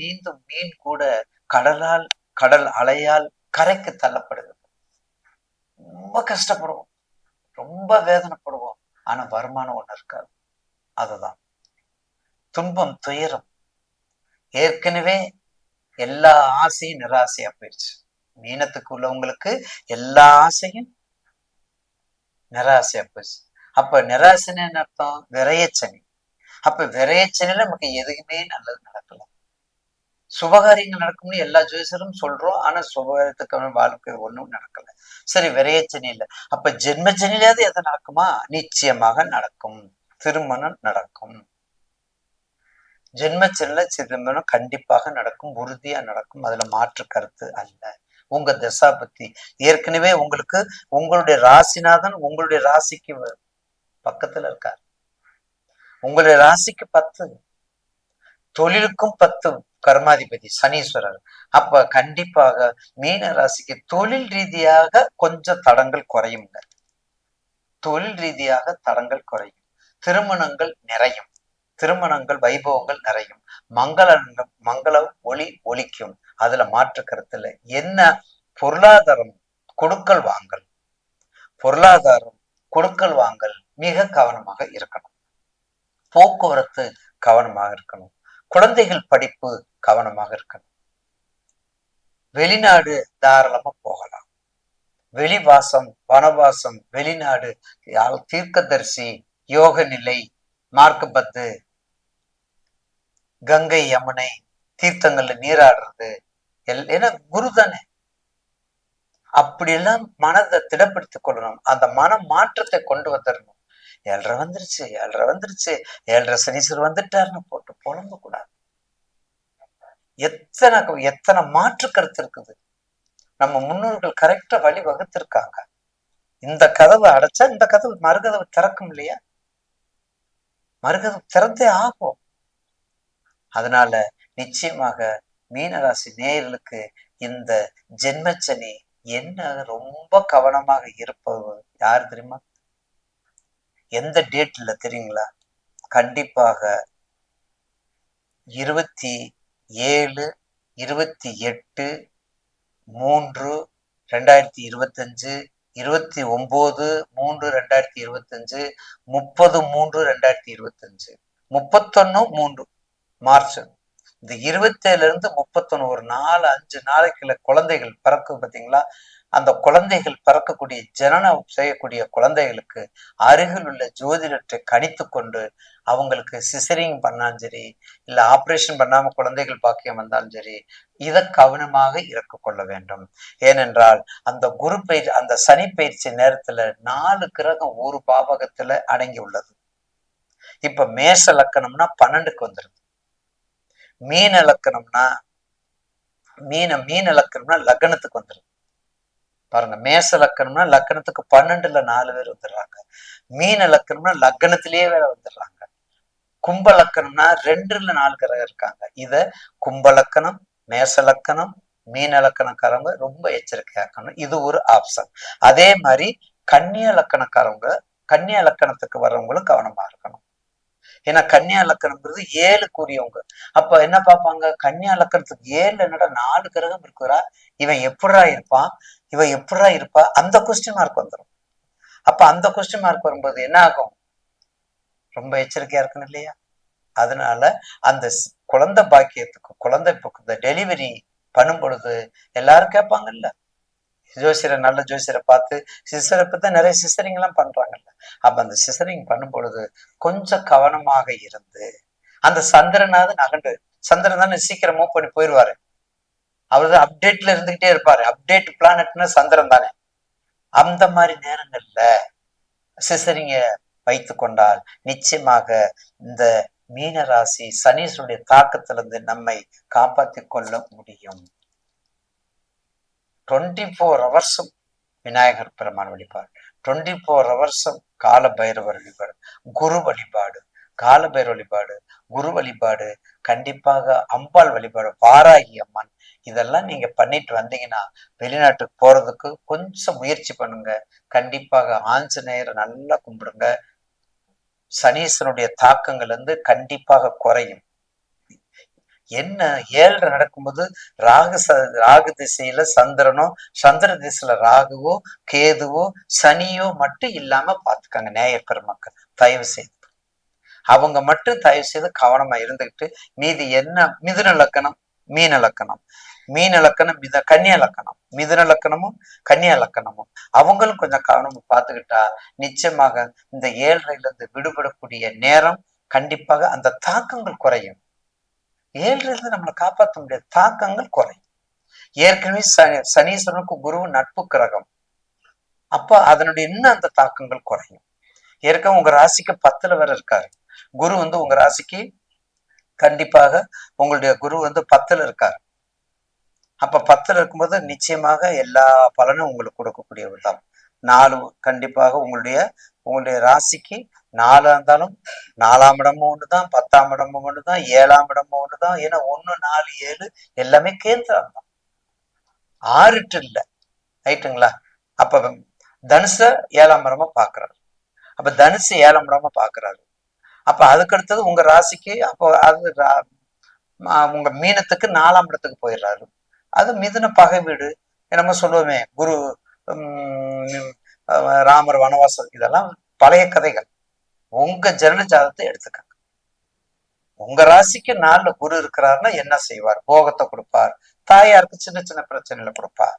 நீந்தும் மீன் கூட கடலால் கடல் அலையால் கரைக்கு தள்ளப்படுகிறது. ரொம்ப கஷ்டப்படுவோம். ரொம்ப வேதனைப்படுவோம். ஆனா வருமானம் ஒண்ணு இருக்காது. அதுதான். துன்பம் துயரம். ஏற்கனவே எல்லா ஆசையும் நிராசையா போயிடுச்சு மீனத்துக்கு உள்ளவங்களுக்கு எல்லா ஆசையும் நிராசையா போயிடுச்சு அப்ப நிராசனை அர்த்தம்? விரையச்சனி. அப்ப விரையச்சனில நமக்கு எதுவுமே நல்லது நடக்கல. சுபகாரியங்கள் நடக்கும்னு எல்லா ஜோதிஷரும் சொல்றோம். ஆனா சுபகாரியத்துக்கான வாழ்க்கை ஒண்ணும் நடக்கல. சரி விரையச்சனி இல்லை. அப்ப ஜென்மச்சனிலாவது எது நடக்குமா? நிச்சயமாக நடக்கும். திருமணம் நடக்கும். ஜென்மச்சனில திருமணம் கண்டிப்பாக நடக்கும். உறுதியா நடக்கும். அதுல மாற்று கருத்து அல்ல. உங்க தசா பத்தி. ஏற்கனவே உங்களுக்கு உங்களுடைய ராசிநாதன் உங்களுடைய ராசிக்கு பக்கத்துல இருக்கார். உங்களுடைய ராசிக்கு பத்து. தொழிலுக்கும் பத்து. கர்மாதிபதி சனீஸ்வரர். அப்ப கண்டிப்பாக மீன ராசிக்கு தொழில் ரீதியாக கொஞ்சம் தடங்கள் குறையுங்க தொழில் ரீதியாக தடங்கள் குறையும். திருமணங்கள் நிறையும். திருமணங்கள் வைபவங்கள் நிறையும். மங்கள மங்கள ஒளி ஒலிக்கும். அதுல மாற்று கருத்துல என்ன? பொருளாதாரம் கொடுக்கல் வாங்கல். பொருளாதாரம் கொடுக்கல் வாங்கல் மிக கவனமாக இருக்கணும். போக்குவரத்து கவனமாக இருக்கணும். குழந்தைகள் படிப்பு கவனமாக இருக்கணும். வெளிநாடு தாராளமா போகலாம். வெளிவாசம் வனவாசம் வெளிநாடு தீர்க்கதரிசி யோக நிலை மார்க்கபத்து கங்கை யமுனை தீர்த்தங்கள்ல நீராடுறது எல் ஏன்னா குரு தானே. அப்படியெல்லாம் மனதை திடப்படுத்தி கொள்ளணும். அந்த மன மாற்றத்தை கொண்டு வந்துடணும். ஏழரை வந்துருச்சு ஏழரை வந்துருச்சு ஏழரை சனீஸ்வரர் வந்துட்டாருன்னு போட்டு புலம்ப கூடாது எத்தனை எத்தனை மாற்று கருத்து இருக்குது? நம்ம முன்னோர்கள் கரெக்டா வழி வகுத்திருக்காங்க. இந்த கதவை அடைச்சா இந்த கதவு மறுகதவு திறக்கும் இல்லையா? மறுகதவு திறந்தே ஆகும். அதனால நிச்சயமாக மீனராசி நேயர்களுக்கு இந்த ஜென்மச்சனி என்ன ரொம்ப கவனமாக இருப்பது யார் தெரியுமா? எந்த டேட்ல தெரியுங்களா? கண்டிப்பாக இருபத்தி ஏழு இருபத்தி எட்டு மூன்று ரெண்டாயிரத்தி இருபத்தஞ்சு இருபத்தி ஒம்பது மூன்று ரெண்டாயிரத்தி இருபத்தஞ்சு முப்பது மூன்று ரெண்டாயிரத்தி இருபத்தஞ்சு. முப்பத்தொன்னு மூன்று. மார்ச். இந்த இருபத்தேழுல இருந்து முப்பத்தொன்னு ஒரு நாலு அஞ்சு நாளைக்குள்ள குழந்தைகள் பிறக்கும் பார்த்தீங்களா அந்த குழந்தைகள் பிறக்கக்கூடிய ஜனனம் செய்யக்கூடிய குழந்தைகளுக்கு அருகில் உள்ள ஜோதிடத்தை கணித்து கொண்டு அவங்களுக்கு சிசரிங் பண்ணாலும் சரி இல்ல ஆப்ரேஷன் பண்ணாம குழந்தைகள் பாக்கியம் வந்தாலும் சரி இதை கவனமாக இறக்க கொள்ள வேண்டும். ஏனென்றால் அந்த குரு பயிற்சி அந்த சனி பயிற்சி நேரத்துல நாலு கிரகம் ஒரு பாவகத்துல அடங்கி உள்ளது. இப்ப மேஷ லக்கணம்னா பன்னெண்டுக்கு வந்துருது. மீன லக்கணம்னா மீன மீன லக்கணம்னா லக்னத்துக்கு வந்துருது. பாருங்க மேச லக்கணம்னா லக்கணத்துக்கு பன்னெண்டுல நாலு பேர் வந்துடுறாங்க. மீன லக்கணம்னா லக்கணத்திலேயே வேற வந்துடுறாங்க. கும்ப லக்கணம்னா ரெண்டுல நாலு கிரகம் இருக்காங்க. இத கும்ப லக்கணம் மேச லக்கணம் மீன லக்கணக்காரவங்க ரொம்ப எச்சரிக்கையாக்கணும் இது ஒரு ஆப்ஷன் அதே மாதிரி கன்னியா லக்கணக்காரவங்க கன்னிய லக்கணத்துக்கு வர்றவங்களும் கவனமா இருக்கணும். ஏன்னா கன்னியா லக்கணம்ங்கிறது ஏழுக்குரியவங்க அப்ப என்ன பார்ப்பாங்க? கன்னியா லக்கணத்துக்கு ஏழு என்னடா நாலு கிரகம் இருக்குறா? இவன் எப்படா இருப்பான்? இவன் எப்படா இருப்பா? அந்த கொஸ்டின் மார்க் வந்துடும் அப்ப அந்த கொஸ்டின் மார்க் வரும்போது என்ன ஆகும்? ரொம்ப எச்சரிக்கையா இருக்கணும் இல்லையா? அதனால அந்த குழந்தை பாக்கியத்துக்கு குழந்தை இந்த டெலிவரி பண்ணும் பொழுது எல்லாரும் கேட்பாங்கல்ல? ஜோசியரை நல்ல ஜோசியரை பார்த்து சிசரை பத்தி நிறைய சிசரிங் எல்லாம் பண்றாங்கல்ல. அப்ப அந்த சிசரிங் பண்ணும் பொழுது கொஞ்சம் கவனமாக இருந்து அந்த சந்திரனாவது நகண்டு சந்திரன் தானே சீக்கிரம் மூவ் பண்ணி போயிடுவாரு. அவர் தான் அப்டேட்ல இருந்துகிட்டே இருப்பாரு. அப்டேட் பிளானட்னா சந்திரன் தானே. அந்த மாதிரி நேரங்கள்ல சிசரிங்க வைத்து கொண்டால் நிச்சயமாக இந்த மீன ராசி சனீஸ்வருடைய தாக்கத்திலிருந்து நம்மை காப்பாற்றி கொள்ள முடியும். டுவெண்ட்டி ஃபோர் ஹவர்ஸும் விநாயகர் பெருமான் வழிபாடு டுவெண்ட்டி ஃபோர் ஹவர்ஸும் கால பைரவர் வழிபாடு குரு வழிபாடு கால பைரவர் வழிபாடு குரு வழிபாடு கண்டிப்பாக அம்பாள் வழிபாடு வாராகி அம்மன் இதெல்லாம் நீங்க பண்ணிட்டு வந்தீங்கன்னா வெளிநாட்டுக்கு போறதுக்கு கொஞ்சம் முயற்சி பண்ணுங்க. கண்டிப்பாக ஆஞ்சநேயரை நல்லா கும்பிடுங்க. சனீஸ்வனுடைய தாக்கங்கள் வந்து கண்டிப்பாக குறையும். என்ன ஏழரை நடக்கும்போது ராகு ச ராகு திசையில சந்திரனோ சந்திர திசையில ராகுவோ கேதுவோ சனியோ மட்டும் இல்லாம பாத்துக்காங்க நேயர் பெருமக்கள் தயவு செய்து. அவங்க மட்டும் தயவு செய்து கவனமா இருந்துகிட்டு மீதி என்ன மிதுன லக்கணம் மீன லக்கணம். மீன லக்கணம் மித கன்னியா லக்கணம். மிதுன லக்கணமும் கன்னியா லக்கணமும். அவங்களும் கொஞ்சம் கவனமா பார்த்துக்கிட்டா நிச்சயமாக இந்த ஏழ்றையில இருந்து விடுபடக்கூடிய நேரம் கண்டிப்பாக அந்த தாக்கங்கள் குறையும். ஏழ்றையில நம்மளை காப்பாற்ற முடியாது. தாக்கங்கள் குறையும். ஏற்கனவே சனி சனீஸ்வரனுக்கு குரு நட்பு கிரகம். அப்ப அதனுடைய இன்னும் அந்த தாக்கங்கள் குறையும். ஏற்கனவே உங்க ராசிக்கு பத்துல வேற இருக்காரு. குரு வந்து உங்க ராசிக்கு கண்டிப்பாக உங்களுடைய குரு வந்து பத்துல இருக்காரு. அப்ப பத்துல இருக்கும்போது நிச்சயமாக எல்லா பலனும் உங்களுக்கு கொடுக்கக்கூடியவர் தான் நாலு கண்டிப்பாக உங்களுடைய உங்களுடைய ராசிக்கு நாலா இருந்தாலும் நாலாம் இடமும் ஒண்ணுதான் பத்தாம் இடமும் ஒண்ணுதான் ஏழாம் இடமும் ஒண்ணுதான் ஏன்னா ஒண்ணு நாலு ஏழு எல்லாமே கேந்திரம் தான். ஆறுட்டு இல்லை. ரைட்டுங்களா? அப்ப தனுச ஏழாம் இடமா பாக்குறாரு. அப்ப தனுசு ஏழாம் இடமா பாக்குறாரு. அப்ப அதுக்கு அடுத்தது உங்க ராசிக்கு அப்போ அது உங்க மீனத்துக்கு நாலாம் இடத்துக்கு போயிடுறாரு. அது மிதுன பகை வீடு. என்னமோ சொல்லுவோமே குரு உம், ராமர் வனவாசம் இதெல்லாம் பழைய கதைகள். உங்க ஜனன ஜாதத்தை எடுத்துக்கங்க. உங்க ராசிக்கு நாலுல குரு இருக்கிறாருன்னா என்ன செய்வார்? போகத்தை கொடுப்பார். தாயாருக்கு சின்ன சின்ன பிரச்சனைகளை கொடுப்பார்.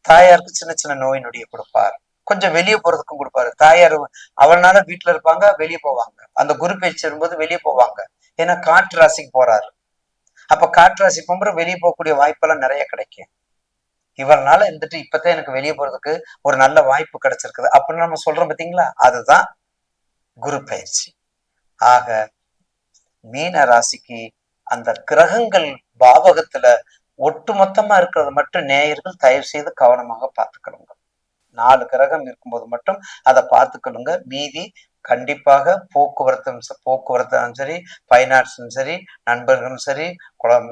தாயாருக்கு சின்ன சின்ன நோய் நொடியை கொடுப்பார். கொஞ்சம் வெளியே போறதுக்கும் கொடுப்பாரு. தாயார் அவனால வீட்டுல இருப்பாங்க வெளியே போவாங்க. அந்த குரு பயிற்சி வரும்போது வெளியே போவாங்க. ஏன்னா காற்று ராசிக்கு போறாரு. அப்ப காற்று ராசி போகும்போது வெளியே போகக்கூடிய வாய்ப்பெல்லாம் நிறைய கிடைக்கும். இவர்னால இருந்துட்டு இப்பதான் எனக்கு வெளியே போறதுக்கு ஒரு நல்ல வாய்ப்பு கிடைச்சிருக்குது. அப்படின்னு நம்ம சொல்றோம் பாத்தீங்களா? அதுதான் குரு பயிற்சி. ஆக மீன ராசிக்கு அந்த கிரகங்கள் பாவகத்துல ஒட்டுமொத்தமா இருக்கிறது மட்டும் நேயர்கள் தயவு செய்து கவனமாக பார்த்துக்கணுங்க. நாலு கிரகம் இருக்கும்போது மட்டும் அதை பார்த்துக்கணுங்க. மீதி கண்டிப்பாக போக்குவரத்தும் போக்குவரத்தும் சரி ஃபைனான்ஸும் சரி நண்பர்களும் சரி குலம்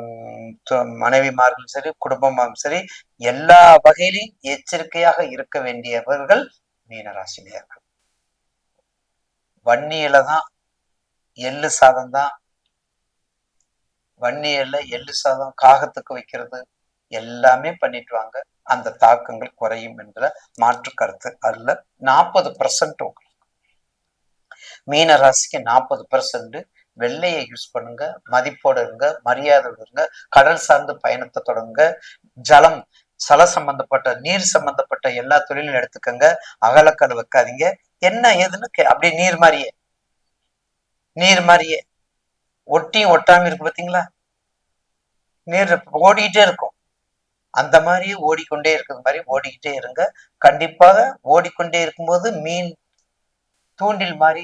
மனைவிமார்களும் சரி குடும்பமும் சரி எல்லா வகையிலும் எச்சரிக்கையாக இருக்க வேண்டியவர்கள் மீனராசினியர்கள். வன்னியில தான் எள்ளு சாதம் தான். வன்னியில எள்ளு சாதம் காகத்துக்கு வைக்கிறது எல்லாமே பண்ணிட்டு வாங்க. அந்த தாக்கங்கள் குறையும் என்ற மாற்று கருத்து அல்ல. நாற்பது பர்சன்ட் மீன ராசிக்கு நாற்பது பர்சன்ட் வெள்ளையை யூஸ் பண்ணுங்க மதிப்போடு இருங்க மரியாதை இருங்க கடல் சார்ந்த பயணத்தை தொடங்க ஜலம் சல சம்பந்தப்பட்ட நீர் சம்பந்தப்பட்ட எல்லா தொழிலும் எடுத்துக்கங்க. அகலக்கல் வைக்காதீங்க. என்ன ஏதுன்னு அப்படியே நீர் மாதிரியே நீர் மாதிரியே ஒட்டியும் ஒட்டாம இருக்கு பாத்தீங்களா? நீர் ஓடிக்கிட்டே இருக்கும். அந்த மாதிரியே ஓடிக்கொண்டே இருக்கிற மாதிரி ஓடிக்கிட்டே இருங்க. கண்டிப்பாக ஓடிக்கொண்டே இருக்கும்போது மீன் தூண்டில் மாதிரி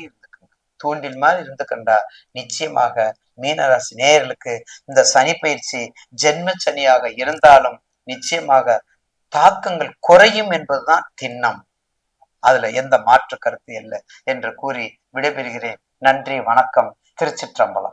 தூண்டில் மாதிரி இருந்துக்கண்டா நிச்சயமாக மீனராசி நேயர்களுக்கு இந்த சனி பயிற்சி ஜென்ம சனியாக இருந்தாலும் நிச்சயமாக தாக்கங்கள் குறையும் என்பதுதான் திண்ணம். அதுல எந்த மாற்று கருத்து இல்லை என்று கூறி விடைபெறுகிறேன். நன்றி வணக்கம். திருச்சிற்றம்பலம்.